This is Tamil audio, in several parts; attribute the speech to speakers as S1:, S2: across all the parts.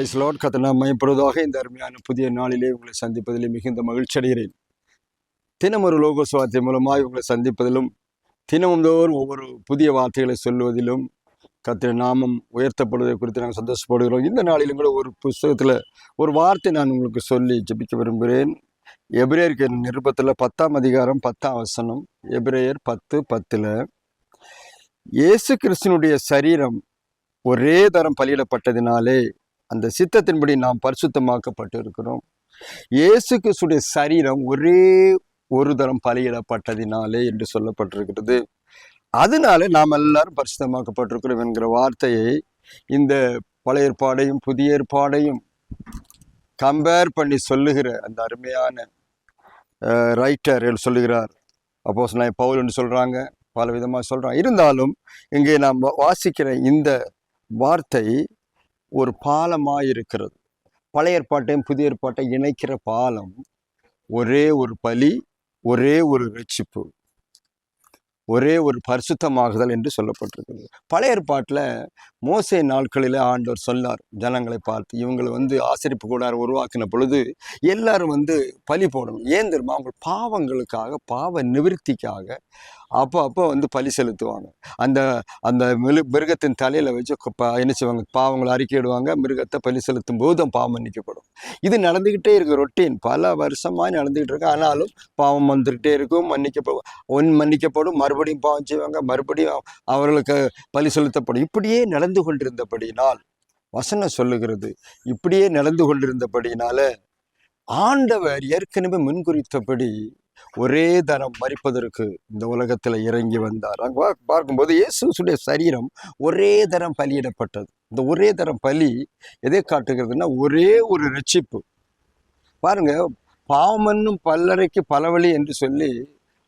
S1: பிரைஸ்லோட் கத்தனா மயப்படுவதாக இந்த அருமையான புதிய நாளிலே உங்களை சந்திப்பதிலே மிகுந்த மகிழ்ச்சி அடைகிறேன். தினம் ஒரு லோகோ சுவாத்தியம் மூலமாய் உங்களை சந்திப்பதிலும் தினமும் தோறும் ஒவ்வொரு புதிய வார்த்தைகளை சொல்வதிலும் கத்திர நாமம் உயர்த்தப்படுவதை குறித்து நாங்கள் சந்தோஷப்படுகிறோம். இந்த நாளிலும் கூட ஒரு புஸ்தகத்தில் ஒரு வார்த்தை நான் உங்களுக்கு சொல்லி ஜெபிக்க விரும்புகிறேன். எபிரேயருக்கு நிருபத்தில் பத்தாம் அதிகாரம் பத்தாம் வசனம் எபிரேயர் பத்து பத்தில் இயேசு கிறிஸ்தனுடைய சரீரம் ஒரே தரம் பலியிடப்பட்டதினாலே அந்த சித்தத்தின்படி நாம் பரிசுத்தமாக்கப்பட்டு இருக்கிறோம் இயேசு கிறிஸ்துடைய சரீரம் ஒரே ஒரு தரம் பலியிடப்பட்டதினாலே என்று சொல்லப்பட்டிருக்கிறது. அதனால நாம் எல்லாரும் பரிசுத்தமாக்கப்பட்டிருக்கிறோம் என்கிற வார்த்தையை இந்த பழைய ஏற்பாடையும் புதிய ஏற்பாடையும் கம்பேர் பண்ணி சொல்லுகிற அந்த அருமையான ரைட்டர் சொல்லுகிறார். அப்போஸ் நான் பவுல் என்று சொல்கிறாங்க பல விதமாக சொல்கிறாங்க இருந்தாலும் இங்கே நாம் வாசிக்கிற இந்த வார்த்தை ஒரு பாலமாக இருக்கிறது பழைய ஏற்பாட்டையும் புதிய ஏற்பாட்டையும் இணைக்கிற பாலம் ஒரே ஒரு பலி ஒரே ஒரு ரட்சிப்பு ஒரே ஒரு பரிசுத்தமாகுதல் என்று சொல்லப்பட்டிருக்கிறது. பழைய ஏற்பாட்டில் மோசை நாட்களில் ஆண்டவர் சொன்னார் ஜனங்களை பார்த்து இவங்களை வந்து ஆசரிப்பு கூடார உருவாக்கின பொழுது எல்லாரும் வந்து பலி போடணும். ஏன் தெரியுமா? அவங்க பாவங்களுக்காக பாவ நிவிருத்திக்காக அப்போ அப்போ வந்து பலி செலுத்துவாங்க. அந்த அந்த மிரு மிருகத்தின் தலையில் வச்சு ப- என்ன செய்வாங்க? பாவங்களை அறிக்கையிடுவாங்க மிருகத்தை பலி செலுத்தும் போது பாவம் மன்னிக்கப்படும். இது நடந்துக்கிட்டே இருக்கு ரொட்டீன். பல வருஷமாக நடந்துக்கிட்டு இருக்கு. ஆனாலும் பாவம் வந்துக்கிட்டே இருக்கும் மன்னிக்கப்படும் ஒன் மன்னிக்கப்படும் மறுபடியும் பாவம் செய்வாங்க. மறுபடியும் அவர்களுக்கு பலி செலுத்தப்படும். இப்படியே நடந்து கொண்டிருந்தபடியினால் வசனம் சொல்லுகிறது. இப்படியே நடந்து கொண்டிருந்தபடியினால ஆண்டவர் ஏற்கனவே முன்குறித்தபடி ஒரே தரம் மறிப்பதற்கு இந்த உலகத்தில் இறங்கி வந்தார். அங்கே பார்க்கும்போது இயேசுடைய சரீரம் ஒரே தரம் பலியிடப்பட்டது. இந்த ஒரே தரம் பலி எதை காட்டுகிறதுனா ஒரே ஒரு ரட்சிப்பு. பாருங்க பாவமன்னும் பல்லறைக்கு பல வழி என்று சொல்லி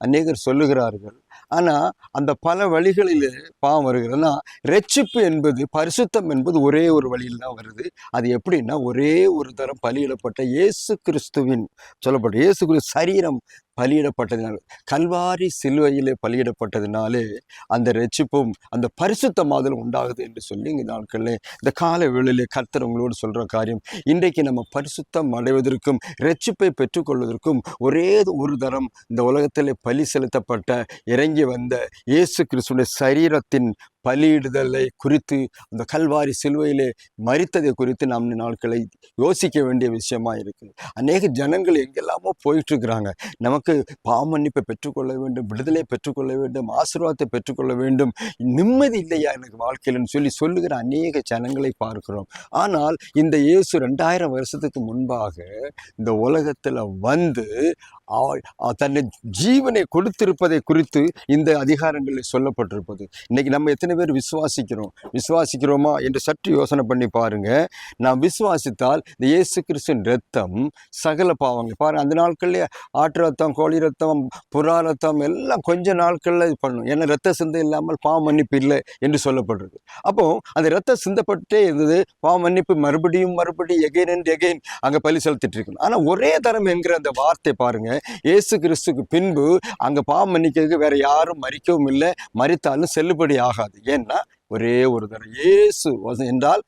S1: அநேகர் சொல்லுகிறார்கள். ஆனா அந்த பல வழிகளில் பாவம் வருகிறதுனா ரட்சிப்பு என்பது பரிசுத்தம் என்பது ஒரே ஒரு வழியில் தான் வருது. அது எப்படின்னா ஒரே ஒரு தரம் பலியிடப்பட்ட இயேசு கிறிஸ்துவின் சொல்லப்பட்ட இயேசு கிறிஸ்து சரீரம் பலியிடப்பட்டதினால் கல்வாரி சிலுவையிலே பலியிடப்பட்டதினாலே அந்த ரட்சிப்பும் அந்த பரிசுத்தமாதலும் உண்டாகுது என்று சொல்லி இங்கே நாட்களில் இந்த கால வேளையிலே கர்த்தர் உங்களோடு சொல்கிற காரியம் இன்றைக்கு நம்ம பரிசுத்தம் அடைவதற்கும் ரட்சிப்பை பெற்றுக்கொள்வதற்கும் ஒரே ஒரு தரம் இந்த உலகத்தில் பலி செலுத்தப்பட்ட இறங்கி வந்த இயேசு கிறிஸ்துடைய சரீரத்தின் பலியிடுதலை குறித்து அந்த கல்வாரி சிலுவையிலே மறித்ததை குறித்து நாம் இந்த நாட்களை யோசிக்க வேண்டிய விஷயமா இருக்குது. அநேக ஜனங்கள் எங்கெல்லாமோ போயிட்டு இருக்கிறாங்க நமக்கு பாமன்னிப்பை பெற்றுக்கொள்ள வேண்டும் விடுதலை பெற்றுக்கொள்ள வேண்டும் ஆசீர்வாதத்தை பெற்றுக்கொள்ள வேண்டும். நிம்மதி இல்லையா எனக்கு வாழ்க்கையில்னு சொல்லி சொல்லுகிற அநேக ஜனங்களை பார்க்கிறோம். ஆனால் இந்த இயேசு ரெண்டாயிரம் வருஷத்துக்கு முன்பாக இந்த உலகத்தில் வந்து தன்னை ஜீவனை கொடுத்திருப்பதை குறித்து இந்த அதிகாரங்களில் சொல்லப்பட்டிருப்பது. இன்னைக்கு நம்ம எத்தனை பேர் விசுவாசிக்கிறோம்? விசுவாசிக்கிறோமா என்று சற்று யோசனை பண்ணி பாருங்க. நாம் விசுவாசித்தால் இந்த இயேசு கிறிஸ்துவின் ரத்தம் சகல பாவங்கள். பாருங்க அந்த நாட்கள்லேயே ஆட்டு ரத்தம் கோழி ரத்தம் புறா ரத்தம் எல்லாம் கொஞ்ச நாட்களில் இது பண்ணும். ஏன்னா ரத்த சிந்தை இல்லாமல் பாவ மன்னிப்பு இல்லை என்று சொல்லப்படுறது அப்போ அந்த ரத்தம் சிந்தப்பட்டே இருந்தது. பாவ மன்னிப்பு மறுபடியும் மறுபடியும் எகைன் அண்ட் எகைன் அங்கே பலி செலுத்திட்டு இருக்கணும் ஆனால் ஒரே தரம் என்கிற அந்த வார்த்தை பாருங்கள் இயேசு கிறிஸ்துக்கு பின்பு அங்கே பாவம் மன்னிக்கிறதுக்கு வேற யாரும் மறிக்கவும் இல்லை. மறித்தாலும் செல்லுபடி ஆகாது ஏன்னா ஒரே ஒரு தரம் இயேசு என்றால்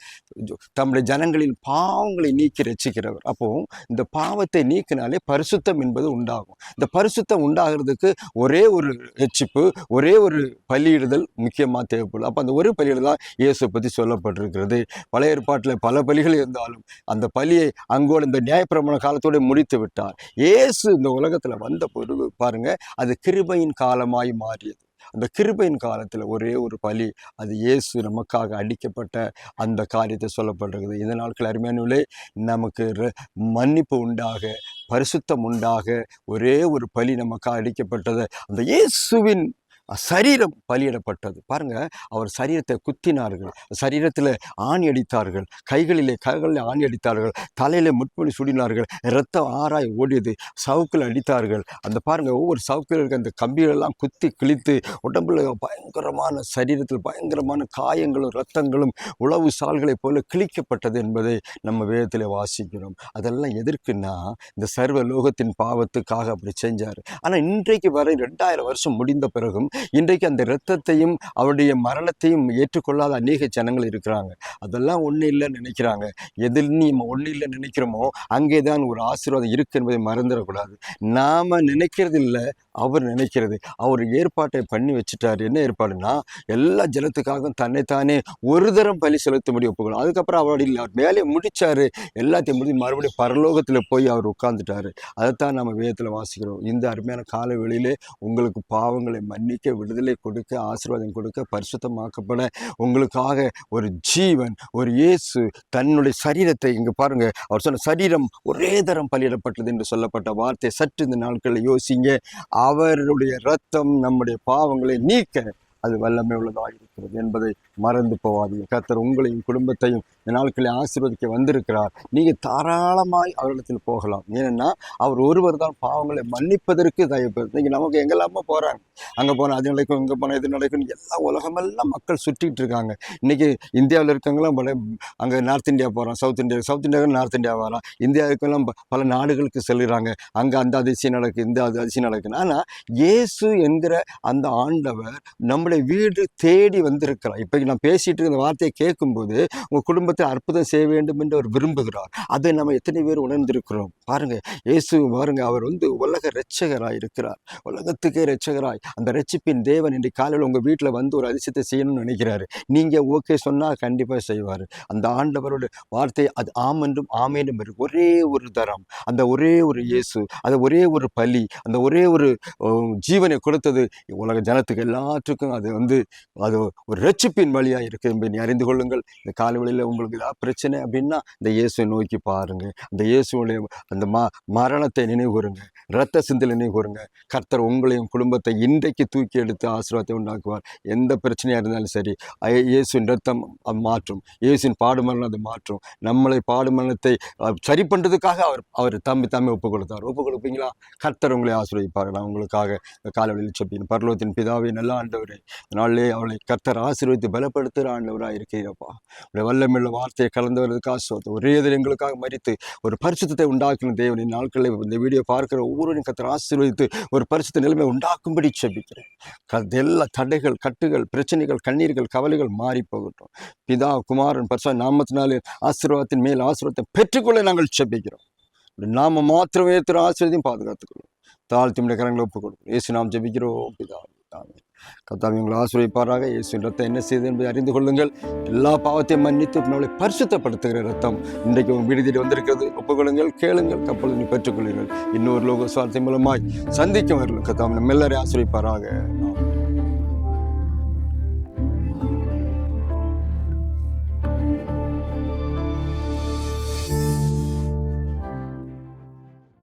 S1: தம்முடைய ஜனங்களின் பாவங்களை நீக்கி ரசிக்கிறவர் அப்போ இந்த பாவத்தை நீக்கினாலே பரிசுத்தம் என்பது உண்டாகும். இந்த பரிசுத்தம் உண்டாகிறதுக்கு ஒரே ஒரு ரட்சிப்பு ஒரே ஒரு பலியிடுதல் முக்கியமாக தேவைப்படும். அப்போ அந்த ஒரு பலியிடல் தான் இயேசு பற்றி சொல்லப்பட்டிருக்கிறது. பழைய ஏற்பாட்டில் பல பலிகள் இருந்தாலும் அந்த பலியை அங்கோடு இந்த நியாயப்பிரமண காலத்தோடு முடித்து விட்டார். இயேசு இந்த உலகத்தில் வந்த பொருள் பாருங்க அது கிருபையின் காலமாய் மாறியது. அந்த கிருபையின் காலத்தில் ஒரே ஒரு பலி அது இயேசு நமக்காக அடிக்கப்பட்ட அந்த காரியத்தை சொல்லப்படுறது இந்த நாட்கள் அருமையானவர்களே நமக்கு ர- மன்னிப்பு உண்டாக பரிசுத்தம் உண்டாக ஒரே ஒரு பலி நமக்காக அடிக்கப்பட்டது. அந்த இயேசுவின் சரீரம் பலியிடப்பட்டது. பாருங்க அவர் சரீரத்தை குத்தினார்கள். சரீரத்தில் ஆணி அடித்தார்கள். கைகளிலே கைகளில் ஆணி அடித்தார்கள். தலையில் முட்பொழி சுடினார்கள். ரத்தம் ஆறாய் ஓடியது. சவுக்கில் அடித்தார்கள். அந்த பாருங்க ஒவ்வொரு சவுக்கில் இருக்க அந்த கம்பிகளெல்லாம் குத்தி கிழித்து உடம்புல பயங்கரமான சரீரத்தில் பயங்கரமான காயங்களும் ரத்தங்களும் உளவு சால்களைப் போல கிழிக்கப்பட்டது என்பதை நம்ம வேதத்தில் வாசிக்கிறோம். அதெல்லாம் எதற்குன்னா இந்த சர்வ லோகத்தின் பாவத்துக்காக அப்படி செஞ்சார். ஆனால் இன்றைக்கு வரை ரெண்டாயிரம் வருஷம் முடிந்த பிறகும் இன்றைக்கு அந்த இரத்தத்தையும் அவருடைய மரணத்தையும் ஏற்றுக்கொள்ளாத அநேக ஜனங்கள் இருக்கிறாங்க. அதெல்லாம் ஒன்றும் இல்லை நினைக்கிறாங்க. எதில் நீ ஒன்றும் இல்லை நினைக்கிறோமோ அங்கே தான் ஒரு ஆசீர்வாதம் இருக்கு என்பதை மறந்துடக்கூடாது. நாம் நினைக்கிறது இல்லை அவர் நினைக்கிறது. அவர் ஏற்பாட்டை பண்ணி வச்சுட்டார். என்ன ஏற்பாடுனா எல்லா ஜனத்துக்காகவும் தன்னைத்தானே ஒரு தரம் பலி செலுத்த முடியும் ஒப்புக்கணும் அதுக்கப்புறம் அவருடைய இல்லை அவர் வேலையை முடித்தார் எல்லாத்தையும் முடிஞ்சு மறுபடியும் பரலோகத்தில் போய் அவர் உட்கார்ந்துட்டார். அதைத்தான் நம்ம வேதத்தில் வாசிக்கிறோம். இந்த அருமையான காலவெளியிலே உங்களுக்கு பாவங்களை கொடுக்க விடுதலை கொடுக்க ஆசீர்வாதம் கொடுக்க பரிசுத்தமாக்கப்பட உங்களுக்காக ஒரு ஜீவன் ஒரு இயேசு தன்னுடைய சரீரத்தை இங்கே பாருங்கள் அவர் சொன்ன சரீரம் ஒரே தரம் பலியிடப்பட்டது என்று சொல்லப்பட்ட வார்த்தை சற்று இந்த நாட்களில் யோசிங்க. அவருடைய ரத்தம் நம்முடைய பாவங்களை நீக்க அது வல்லமை உள்ளதாக இருக்கிறது என்பதை மறந்து போவாதீங்க கர்த்தர் உங்களையும் குடும்பத்தையும் இந்த நாட்களை ஆசீர்வதிக்க வந்திருக்கிறார். நீங்கள் தாராளமாய் அவரிடத்தில் போகலாம். ஏன்னா அவர் ஒருவர் தான் பாவங்களை மன்னிப்பதற்கு தயவு இன்றைக்கி நமக்கு எங்கெல்லாமோ போகிறாங்க அங்கே போனால் அது நடக்கும் இங்கே போனால் இது நடக்கும். எல்லா உலகமெல்லாம் மக்கள் சுற்றிட்டு இருக்காங்க. இன்னைக்கு இந்தியாவில் இருக்கவங்களாம் பல அங்கே நார்த் இந்தியா போகிறோம் south India south India north India வரலாம் இந்தியாவுக்கெல்லாம் பல நாடுகளுக்கு செல்கிறாங்க. அங்கே அந்த அதிசயம் நடக்குது இந்த அதிசயம் நடக்குது. ஆனால் இயேசு என்கிற அந்த ஆண்டவர் நம்முடைய வீடு தேடி வந்திருக்கிறார் இப்போ நான் பேசிகிட்டு இருக்க இந்த வார்த்தையை கேட்கும்போது உங்கள் குடும்பத்தை அற்புதம் செய்ய வேண்டும் என்று அவர் விரும்புகிறார். அதை நம்ம எத்தனை பேர் உணர்ந்திருக்கிறோம்? பாருங்கள் இயேசு பாருங்க அவர் வந்து உலக ரட்சகராக இருக்கிறார். உலகத்துக்கே ரட்சகராய் அந்த ரட்சிப்பின் தேவன் இன்றைக்கு காலையில் உங்கள் வீட்டில் வந்து ஒரு அதிசயத்தை செய்யணும்னு நினைக்கிறாரு. நீங்கள் ஓகே சொன்னால் கண்டிப்பாக செய்வார். அந்த ஆண்டவரோட வார்த்தை அது ஆமென்றும் ஆமேனும் இருக்கு. ஒரே ஒரு தரம். அந்த ஒரே ஒரு இயேசு அந்த ஒரே ஒரு பலி அந்த ஒரே ஒரு ஜீவனை கொடுத்தது உலக ஜனத்துக்கு எல்லாத்துக்கும் அது. அது வந்து அது ஒரு ரட்சிப்பின் வழியாக இருக்குது என்பதை அறிந்து கொள்ளுங்கள். இந்த காலவெளியில் உங்களுக்கு ஏதாவது பிரச்சனை அப்படின்னா இந்த இயேசுவை நோக்கி பாருங்கள் அந்த இயேசுடைய அந்த ம மரணத்தை நினைவு இரத்த ரத்த சிந்தலை நினைவுகூருங்க. கர்த்தர் உங்களையும் குடும்பத்தை இன்றைக்கு தூக்கி எடுத்து ஆசீர்வாதத்தை உண்டாக்குவார். எந்த பிரச்சனையாக இருந்தாலும் சரி இயேசுவின் ரத்தம் அது மாற்றும். இயேசுவின் பாடுமரணம் அது மாற்றும். நம்மளை பாடுமரணத்தை சரி பண்ணுறதுக்காக அவர் அவர் தம்பி தம்பி ஒப்பு கொடுத்தார். ஒப்பு கொடுப்பீங்களா? கர்த்தர் உங்களை ஆசீர்வதிப்பார். நான் உங்களுக்காக காலவெளியில் சொப்பேன் பரலோகத்தின் பிதாவை நல்ல ஆண்டவரே அதனாலே அவளை கத்தர் ஆசீர்வதித்து பலப்படுத்துகிற ஆண்டவராக இருக்கிறப்பா உடைய வல்லமில்ல வார்த்தையை கலந்து வருவதற்காக சோத்து ஒரே இதில் எங்களுக்காக மறித்து ஒரு பரிசுத்தத்தை உண்டாக்கின தேவனின் நாட்களில் இந்த வீடியோ பார்க்கிற ஒவ்வொருவரையும் கத்தர் ஆசீர்வதித்து ஒரு பரிசுத்த நிலைமை உண்டாக்கும்படி செபிக்கிறேன். கர்த்த எல்லா தடைகள் கட்டுகள் பிரச்சனைகள் கண்ணீர்கள் கவலைகள் மாறி போகட்டும் பிதா குமாரன் பரிசா நாமத்தினாலே ஆசீர்வாதத்தின் மேல் ஆசீர்வாதத்தை பெற்றுக்கொள்ள நாங்கள் செபிக்கிறோம். நாம மாத்திரம் திரு ஆசிரியத்தையும் பாதுகாத்துக்கணும் தாழ்த்தி கரங்களை ஒப்புக் கொடுக்கும் ஏசு நாம் ஜபிக்கிறோம். பிதா கத்தாவி உங்களை ஆசிரியப்பாராக இயேசு ரத்தம் என்ன செய்தது என்பதை அறிந்து கொள்ளுங்கள். எல்லா பாவத்தையும் மன்னித்து நம்மளை பரிசுத்தப்படுத்துகிற ரத்தம் இன்றைக்கு உங்கள் விடுதியில் வந்திருக்கிறது. ஒப்புக்கொள்ளுங்கள் கேளுங்கள் கப்பல் நீ பெற்றுக்கொள்ளுங்கள். இன்னொரு லோக சுவார்த்தை மூலமாய் சந்திக்கும் வரலும் கத்தாவி நம்ம எல்லாரையும் ஆசிரியப்பாராக